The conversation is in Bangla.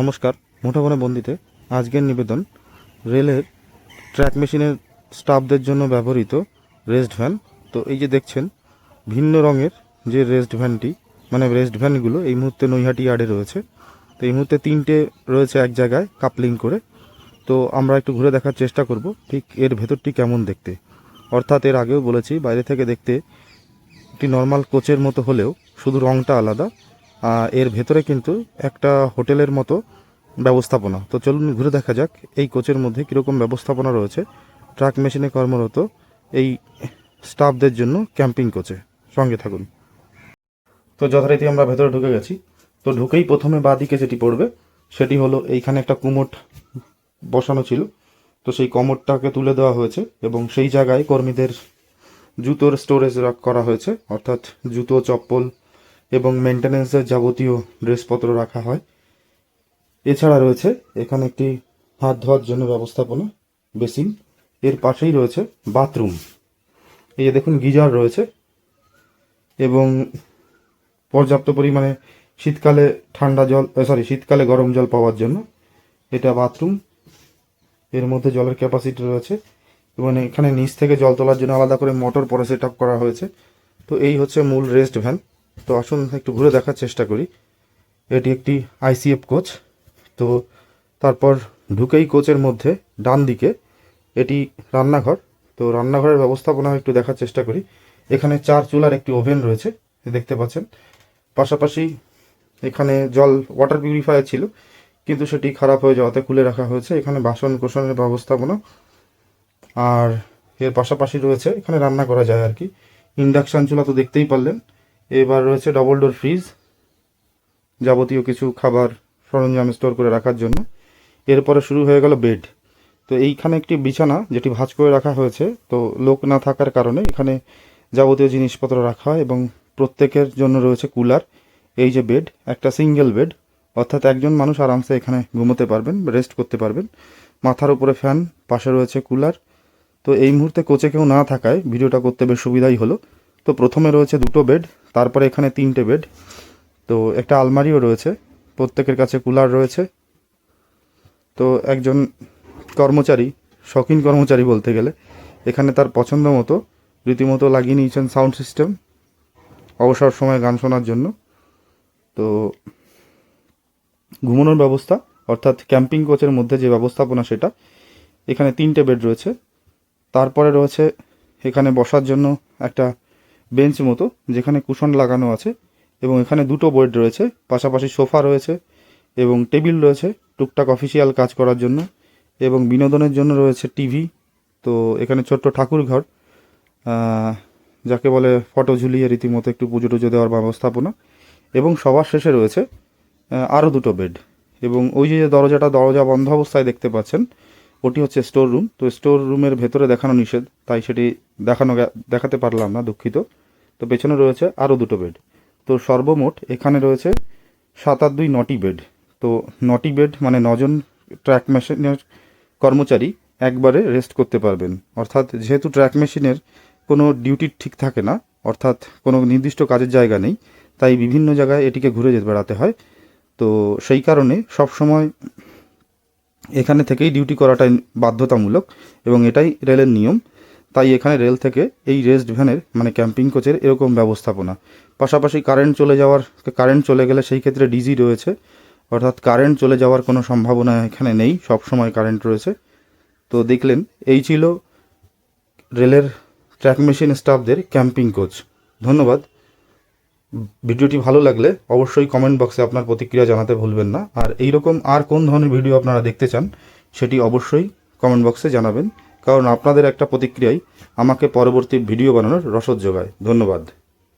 নমস্কার, মুঠোফোনে বন্দিতে আজকের নিবেদন, রেলের ট্র্যাক মেশিনের স্টাফদের জন্য ব্যবহৃত রেস্ট ভ্যান। তো এই যে দেখছেন, ভিন্ন রঙের যে রেস্ট ভ্যানটি মানে রেস্ট ভ্যানগুলো এই মুহূর্তে নৈহাটি ইয়ার্ডে রয়েছে। তো এই মুহূর্তে তিনটে রয়েছে এক জায়গায় কাপলিং করে। তো আমরা একটু ঘুরে দেখার চেষ্টা করব, ঠিক এর ভেতরটি কেমন দেখতে। অর্থাৎ এর আগেও বলেছি, বাইরে থেকে দেখতে একটি নর্মাল কোচের মতো হলেও শুধু রঙটা আলাদা। এর ভেতরে কিন্তু একটা হোটেলের মতো ব্যবস্থাপনা। তো চলুন ঘুরে দেখা যাক এই কোচের মধ্যে কীরকম ব্যবস্থাপনা রয়েছে। ট্রাক মেশিনে কর্মরত এই স্টাফদের জন্য ক্যাম্পিং কোচে। সঙ্গে থাকুন। তো যথারীতি আমরা ভেতরে ঢুকে গেছি। তো ঢুকেই প্রথমে বাঁদিকে যেটি পড়বে, সেটি হলো এইখানে একটা কুমোট বসানো ছিল। তো সেই কমোডটাকে তুলে দেওয়া হয়েছে এবং সেই জায়গায় কর্মীদের জুতোর স্টোরেজ করা হয়েছে। অর্থাৎ জুতো, চপ্পল এবং মেনটেন্যান্সের যাবতীয় ড্রেসপত্র রাখা হয়। এছাড়া রয়েছে এখানে একটি হাত ধোয়ার জন্য ব্যবস্থাপনা বেসিন। এর পাশেই রয়েছে বাথরুম। এই যে দেখুন, গিজার রয়েছে এবং পর্যাপ্ত পরিমাণে শীতকালে ঠান্ডা জল সরি শীতকালে গরম জল পাওয়ার জন্য এটা বাথরুম। এর মধ্যে জলের ক্যাপাসিটি রয়েছে এবং এখানে নিচ থেকে জল তোলার জন্য আলাদা করে মোটর পরে সেট করা হয়েছে। তো এই হচ্ছে মূল রেস্ট ভ্যান তো আসুন একটু ঘুরে দেখার চেষ্টা করি। এটি একটি আইসিএফ কোচ। তো তারপর ঢুকেই কোচের মধ্যে, ডান দিকে। এটি রান্নাঘর। তো রান্নাঘরের ব্যবস্থাপনা একটু দেখার চেষ্টা করি। এখানে চার চুলার একটি ওভেন রয়েছে দেখতে পাচ্ছেন। পাশাপাশি এখানে জল ওয়াটার পিউরিফায়ার ছিল, কিন্তু সেটি খারাপ হয়ে যাওয়াতে খুলে রাখা হয়েছে। এখানে বাসন কোসনের ব্যবস্থাপনা। আর এর পাশাপাশি রয়েছে, এখানে রান্না করা যায় আর কি। ইন্ডাকশান চুলা তো দেখতেই পারলেন। এবার রয়েছে ডবল ডোর ফ্রিজ যাবতীয় কিছু খাবার সরঞ্জাম স্টোর করে রাখার জন্য। এরপরে শুরু হয়ে গেল বেড তো এইখানে একটি বিছানা যেটি ভাঁজ করে রাখা হয়েছে। তো লোক না থাকার কারণে এখানে যাবতীয় জিনিসপত্র রাখা হয় এবং প্রত্যেকের জন্য রয়েছে কুলার এই যে বেড একটা সিঙ্গেল বেড অর্থাৎ একজন মানুষ আরামসে এখানে ঘুমোতে পারবেন রেস্ট করতে পারবেন। মাথার উপরে ফ্যান পাশে রয়েছে কুলার তো এই মুহূর্তে কোচে কেউ না থাকায় ভিডিওটা করতে বেশ সুবিধাই হলো। তো প্রথমে রয়েছে দুটো বেড, তারপরে এখানে তিনটে বেড। তো একটা আলমারিও রয়েছে, প্রত্যেকের কাছে কুলার রয়েছে। তো একজন কর্মচারী, শখিন কর্মচারী বলতে গেলে, এখানে তার পছন্দ মতো, রীতিমতো লাগিয়ে নিয়েছেন সাউন্ড সিস্টেম, অবসর সময় গান শোনার জন্য। তো ঘুমানোর ব্যবস্থা, অর্থাৎ ক্যাম্পিং কোচের মধ্যে যে ব্যবস্থাপনা সেটা, এখানে তিনটে বেড রয়েছে। তারপরে রয়েছে, এখানে বসার জন্য একটা বেঞ্চ মতো, যেখানে কুশন লাগানো আছে এবং এখানে দুটো বেড রয়েছে, পাশাপাশি সোফা রয়েছে এবং টেবিল রয়েছে, টুকটাক অফিসিয়াল কাজ করার জন্য এবং বিনোদনের জন্য রয়েছে টিভি। তো এখানে ছোট্ট ঠাকুর ঘর যাকে বলে ফটো ঝুলিয়ে রীতিমতো একটু পুজো টুজো দেওয়ার ব্যবস্থাপনা এবং সবার শেষে রয়েছে আরও দুটো বেড এবং ওই যে দরজাটা দরজা বন্ধ অবস্থায় দেখতে পাচ্ছেন ওটি হচ্ছে স্টোর রুম তো স্টোর রুমের ভেতরে দেখানো নিষেধ, তাই সেটি দেখানো দেখাতে পারলাম না, দুঃখিত। তো পেছনে রয়েছে আরও দুটো বেড তো সর্বমোট এখানে রয়েছে সাত আর দুই নটি বেড তো নটি বেড মানে নজন ট্র্যাক মেশিনের কর্মচারী একবারে রেস্ট করতে পারবেন। অর্থাৎ যেহেতু ট্র্যাক মেশিনের কোনো ডিউটি ঠিক থাকে না, অর্থাৎ কোনো নির্দিষ্ট কাজের জায়গা নেই, তাই বিভিন্ন জায়গায় এটিকে ঘুরে যেতে বেড়াতে হয়। তো সেই কারণে সব সময় এখানে থেকেই ডিউটি করাটাই বাধ্যতামূলক এবং এটাই রেলের নিয়ম। তাই এখানে রেল থেকে এই রেস্ট ভ্যানের মানে ক্যাম্পিং কোচের এরকম ব্যবস্থাপনা। পাশাপাশি কারেন্ট চলে যাওয়ার কারেন্ট চলে গেলে সেই ক্ষেত্রে ডিজি রয়েছে। অর্থাৎ কারেন্ট চলে যাওয়ার কোনো সম্ভাবনা এখানে নেই, সব সময় কারেন্ট রয়েছে। তো দেখলেন, এই ছিল রেলের ট্র্যাক মেশিন স্টাফদের ক্যাম্পিং কোচ ধন্যবাদ। ভিডিওটি ভালো লাগলে অবশ্যই কমেন্ট বক্সে আপনার প্রতিক্রিয়া জানাতে ভুলবেন না। আর এই রকম আর কোন ধরনের ভিডিও আপনারা দেখতে চান, সেটি অবশ্যই কমেন্ট বক্সে জানাবেন। কারণ আপনাদের একটা প্রতিক্রিয়াই আমাকে পরবর্তী ভিডিও বানানোর রসদ যোগায়। ধন্যবাদ।